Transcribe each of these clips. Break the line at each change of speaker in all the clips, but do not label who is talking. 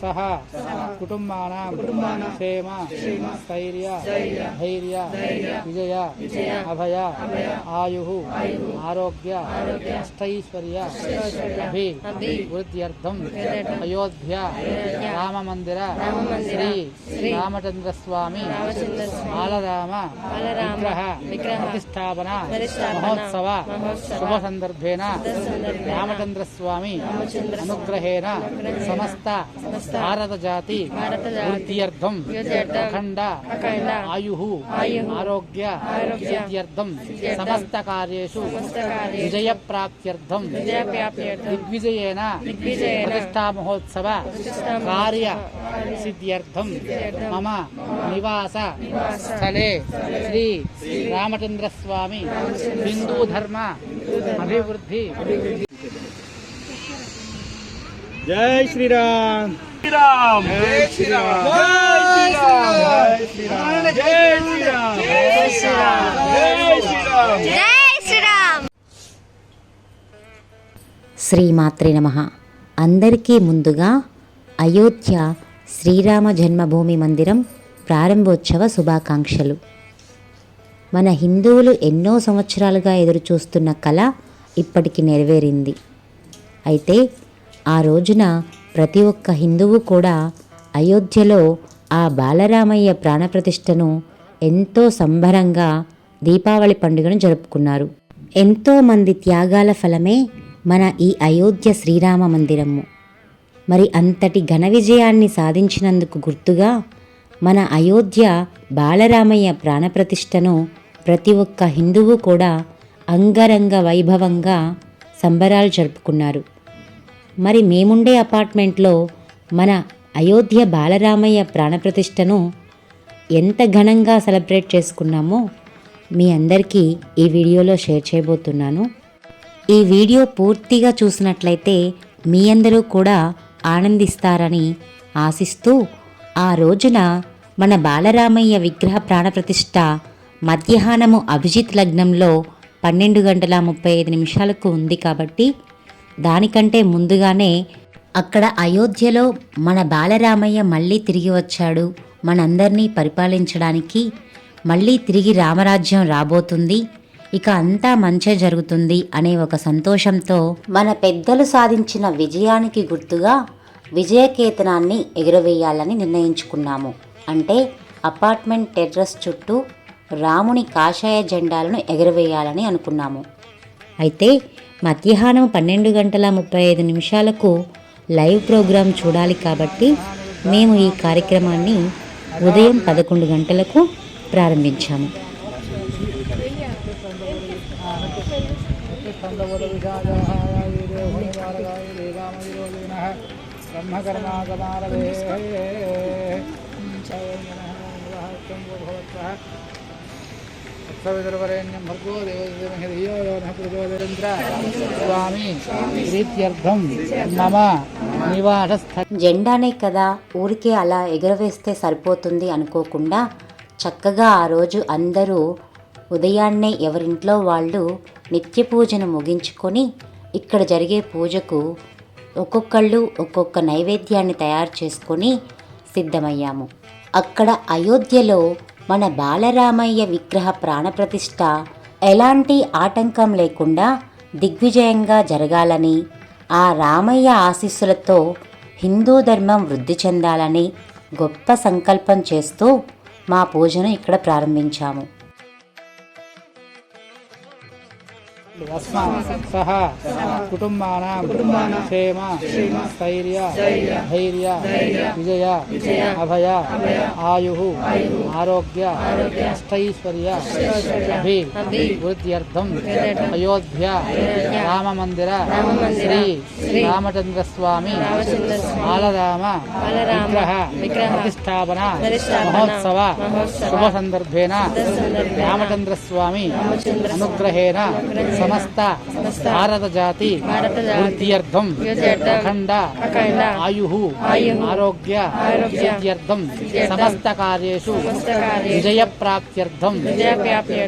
సహ కుటుంబానాం క్షేమ స్థైర్య ధైర్య విజయ అభయ ఆయు ఆరోగ్య అష్టైశ్వర్య అభి వృద్ధ్యర్థం అయోధ్య రామ మందిర శ్రీ రామచంద్ర స్వామి బాలరామ విగ్రహ ప్రతిష్టాపన మహోత్సవ శుభ సందర్భేన రామచంద్ర స్వామి అనుగ్రహేణ సమస్త భారత జాతి వృద్ధ్యర్థం అఖండ ఆయు ఆరోగ్య సిద్ధ్యర్థం సమస్త కార్యేషు విజయ ప్రాప్త్యర్థం దిగ్విజయేన ప్రతిష్టా మహోత్సవ కార్య సిద్ధ్యర్థం మమ నివాస స్థలే శ్రీ రామచంద్ర స్వామి హిందూ ధర్మ అభివృద్ధి
జై శ్రీరామ్. శ్రీరామ్. జై శ్రీరామ్. జై శ్రీరామ్. జై శ్రీరామ్. జై శ్రీరామ్. జై శ్రీరామ్.
జై శ్రీరామ్.
శ్రీమాత్రే నమ. అందరికీ ముందుగా అయోధ్య శ్రీరామ జన్మభూమి మందిరం ప్రారంభోత్సవ శుభాకాంక్షలు. మన హిందువులు ఎన్నో సంవత్సరాలుగా ఎదురుచూస్తున్న కళ ఇప్పటికి నెరవేరింది. అయితే ఆ రోజున ప్రతి ఒక్క హిందువు కూడా అయోధ్యలో ఆ బాలరామయ్య ప్రాణప్రతిష్టను ఎంతో సంబరంగా దీపావళి పండుగను జరుపుకున్నారు. ఎంతోమంది త్యాగాల ఫలమే మన ఈ అయోధ్య శ్రీరామ మందిరము. మరి అంతటి ఘన విజయాన్ని సాధించినందుకు గుర్తుగా మన అయోధ్య బాలరామయ్య ప్రాణప్రతిష్టను ప్రతి ఒక్క హిందువు కూడా అంగరంగ వైభవంగా సంబరాలు జరుపుకున్నారు. మరి మేముండే అపార్ట్మెంట్లో మన అయోధ్య బాలరామయ్య ప్రాణప్రతిష్టను ఎంత ఘనంగా సెలబ్రేట్ చేసుకున్నామో మీ అందరికీ ఈ వీడియోలో షేర్ చేయబోతున్నాను. ఈ వీడియో పూర్తిగా చూసినట్లయితే మీ అందరూ కూడా ఆనందిస్తారని ఆశిస్తూ ఆ రోజున మన బాలరామయ్య విగ్రహ ప్రాణప్రతిష్ఠ మధ్యాహ్నము అభిజిత్ లగ్నంలో పన్నెండు గంటల ముప్పై ఐదు నిమిషాలకు ఉంది కాబట్టి దానికంటే ముందుగానే అక్కడ అయోధ్యలో మన బాలరామయ్య మళ్ళీ తిరిగి వచ్చాడు. మనందరినీ పరిపాలించడానికి మళ్ళీ తిరిగి రామరాజ్యం రాబోతుంది. ఇక అంతా మంచే జరుగుతుంది అనే ఒక సంతోషంతో మన పెద్దలు సాధించిన విజయానికి గుర్తుగా విజయకేతనాన్ని ఎగురవేయాలని నిర్ణయించుకున్నాము. అంటే అపార్ట్మెంట్ టెర్రస్ చుట్టూ రాముని కాషాయ జెండాలను ఎగురవేయాలని అనుకున్నాము. అయితే మధ్యాహ్నం పన్నెండు గంటల ముప్పై ఐదు నిమిషాలకు లైవ్ ప్రోగ్రాం చూడాలి కాబట్టి మేము ఈ కార్యక్రమాన్ని ఉదయం పదకొండు గంటలకు ప్రారంభించాము.
సవితుర్వరేణ్యం నః స్వామి ప్రీత్యర్థం మమ నివాసస్థ
జెండానే కదా ఊరికే అలా ఎగరవేస్తే సరిపోతుంది అనుకోకుండా చక్కగా ఆ రోజు అందరూ ఉదయాన్నే ఎవరింట్లో వాళ్ళు నిత్య పూజను ముగించుకొని ఇక్కడ జరిగే పూజకు ఒక్కొక్కళ్ళు ఒక్కొక్క నైవేద్యాన్ని తయారు చేసుకొని సిద్ధమయ్యాము. అక్కడ అయోధ్యలో మన బాలరామయ్య విగ్రహ ప్రాణప్రతిష్ఠ ఎలాంటి ఆటంకం లేకుండా దిగ్విజయంగా జరగాలని ఆ రామయ్య ఆశీస్సులతో హిందూ ధర్మం వృద్ధి చెందాలని గొప్ప సంకల్పం చేస్తూ మా పూజను ఇక్కడ ప్రారంభించాము.
अस्मान् सह कुटुम्बानां क्षेम स्थैर्य धैर्य विजय अभय आयुः आरोग्य अष्टैश्वर्य अभि अयोध्य राममन्दिर श्री रामचन्द्रस्वामी बालराम विग्रह प्रतिष्ठापना महोत्सव शुभ संदर्भेन रामचन्द्रस्वामी अनुग्रहेण సమస్త భారత జాతి వృద్ధ్యర్థం అఖండ ఆయు ఆరోగ్య సిద్ధ్యర్థం సమస్త కార్యేషు విజయ ప్రాప్త్యర్థం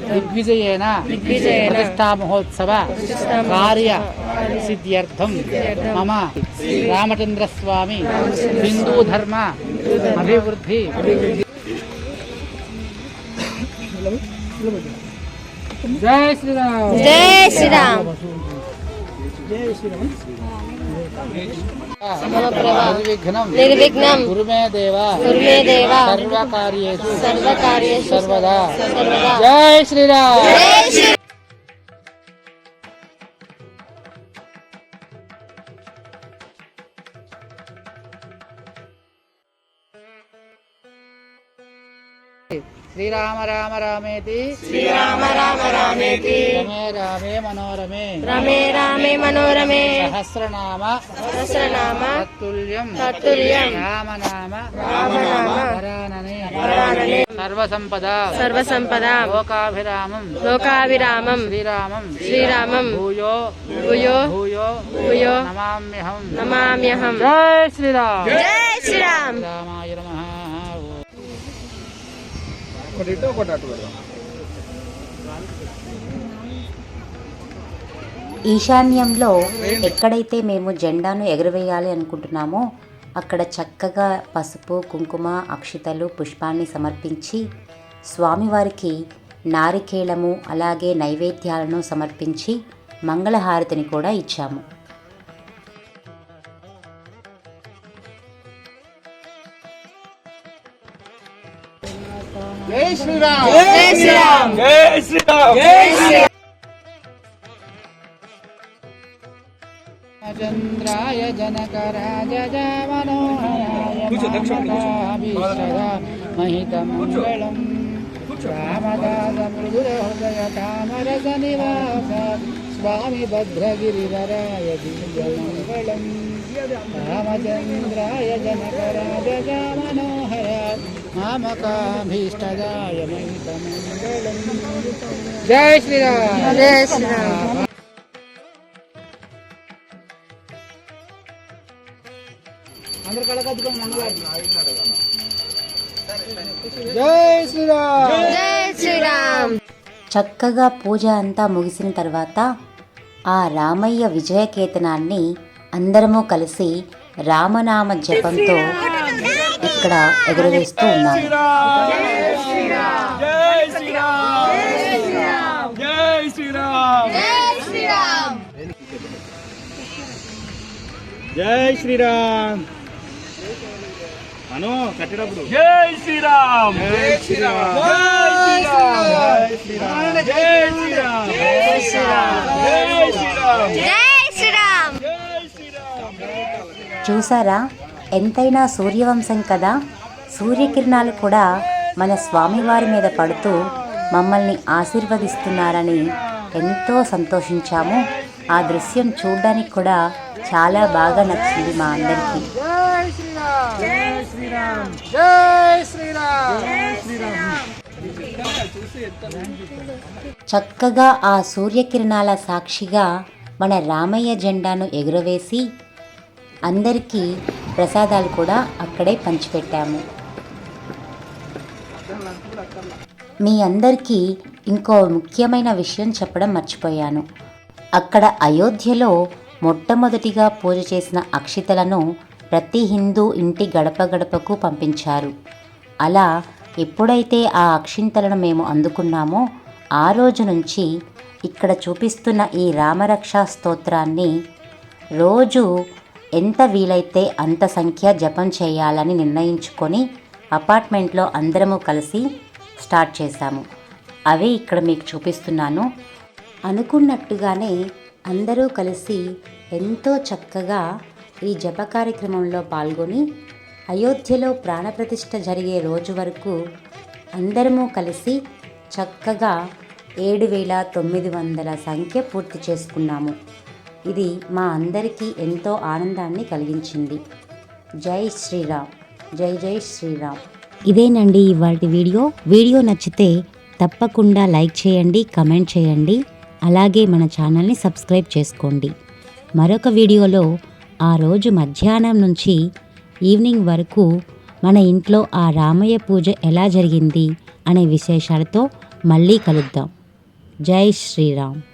దిగ్విజయేన ప్రతిష్టా మహోత్సవ కార్య సిద్ధ్యర్థం మమ రామచంద్ర స్వామి హిందూ ధర్మ అభివృద్ధి జై శ్రీరామ్.
జై శ్రీరామ్.
నిర్విఘ్నం
నిర్విఘ్నం.
గురుమే దేవ.
కుర్మే దేవ.
సర్వకార్యేషు.
సర్వకార్యేషు.
సర్వదా.
సర్వదా.
జై శ్రీరామ్. శ్రీరామ రామ రామేతి.
శ్రీరామ రామ రామేతి.
రమే రామే మనోరమే.
రమే రామే మనోరమే.
సహస్రనామ.
సహస్రనామ.
తత్తుల్యం.
తత్తుల్యం.
రామనామ.
రామనామ.
వరాననే.
వరాననే.
సర్వసంపద.
సర్వసంపద.
లోకాభిరామం.
లోకావిరామం
శ్రీరామం.
శ్రీరామం.
భూయో.
భూయో.
భూయో.
భూయో.
నమామ్యహం
నమామ్యహం.
జై శ్రీరామ్.
జై శ్రీరామ్.
రామాయ నమః
ఈశాన్యంలో ఎక్కడైతే మేము జెండాను ఎగురవేయాలి అనుకుంటున్నామో అక్కడ చక్కగా పసుపు కుంకుమ అక్షితలు పుష్పాన్ని సమర్పించి స్వామివారికి నారికేళము అలాగే నైవేద్యాలను సమర్పించి మంగళహారతిని కూడా ఇచ్చాము.
శ్రీరామ్
జై శ్రీరామ్
జై శ్రీరామ్ జై శ్రీరామ్
चन्द्राय जनकराज महितमङ्गलम् रामदासमृदुरहृदयतामरसनिवास स्वामि भद्रगिरिवराय दिव्यमङ्गलम् रामचन्द्राय जनकराज मनोहर స్వామి భద్రగిరివరాయ దివ్యమంగళం రామచంద్రాయ జనకరాజ మనోహర మామకాభీష్టదాయ మహితమంగళం జై శ్రీరామ్.
జై శ్రీరామ్.
అందరు కళకద్దుకొని మంగళారతి జై శ్రీరామ్.
జై శ్రీరామ్.
చక్కగా పూజ అంతా ముగిసిన తర్వాత ఆ రామయ్య విజయకేతనాన్ని అందరము కలిసి రామనామ జపంతో ఇక్కడ ఎగురవేస్తూ ఉన్నాను.
జై శ్రీరామ్. అను కట్టేటప్పుడు. జై శ్రీరామ్ జై శ్రీరామ్ జై శ్రీరామ్ జై శ్రీరామ్. జై శ్రీరామ్. జై శ్రీరామ్.
జై శ్రీరామ్.
చూసారా? ఎంతైనా సూర్యవంశం కదా? సూర్యకిరణాలు కూడా మన స్వామివారి మీద పడుతూ మమ్మల్ని ఆశీర్వదిస్తున్నారని ఎంతో సంతోషించాము. ఆ దృశ్యం చూడడానికి కూడా చాలా బాగా నచ్చింది మా అందరికీ. చక్కగా ఆ సూర్యకిరణాల సాక్షిగా మన రామయ్య జెండాను ఎగురవేసి అందరికీ ప్రసాదాలు కూడా అక్కడే పంచిపెట్టాము. మీ అందరికీ ఇంకో ముఖ్యమైన విషయం చెప్పడం మర్చిపోయాను. అక్కడ అయోధ్యలో మొట్టమొదటిగా పూజ చేసిన అక్షితలను ప్రతి హిందూ ఇంటి గడప గడపకు పంపించారు. అలా ఎప్పుడైతే ఆ అక్షింతలను మేము అందుకున్నామో ఆ రోజు నుంచి ఇక్కడ చూపిస్తున్న ఈ రామరక్షా స్తోత్రాన్ని రోజు ఎంత వీలైతే అంత సంఖ్య జపం చేయాలని నిర్ణయించుకొని అపార్ట్మెంట్లో అందరము కలిసి స్టార్ట్ చేశాము. అవి ఇక్కడ మీకు చూపిస్తున్నాను. అనుకున్నట్టుగానే అందరూ కలిసి ఎంతో చక్కగా ఈ జప కార్యక్రమంలో పాల్గొని అయోధ్యలో ప్రాణప్రతిష్ఠ జరిగే రోజు వరకు అందరము కలిసి చక్కగా ఏడు వేల తొమ్మిది వందల సంఖ్య పూర్తి చేసుకున్నాము. ఇది మా అందరికీ ఎంతో ఆనందాన్ని కలిగించింది. జై శ్రీరామ్. జై జై శ్రీరామ్. ఇదేనండి ఇవాటి వీడియో. వీడియో నచ్చితే తప్పకుండా లైక్ చేయండి కమెంట్ చేయండి. అలాగే మన ఛానల్ని సబ్స్క్రైబ్ చేసుకోండి. మరొక వీడియోలో ఆ రోజు మధ్యాహ్నం నుంచి ఈవినింగ్ వరకు మన ఇంట్లో ఆ రామయ్య పూజ ఎలా జరిగింది అనే విశేషాలతో మళ్ళీ కలుద్దాం. జై శ్రీరామ్.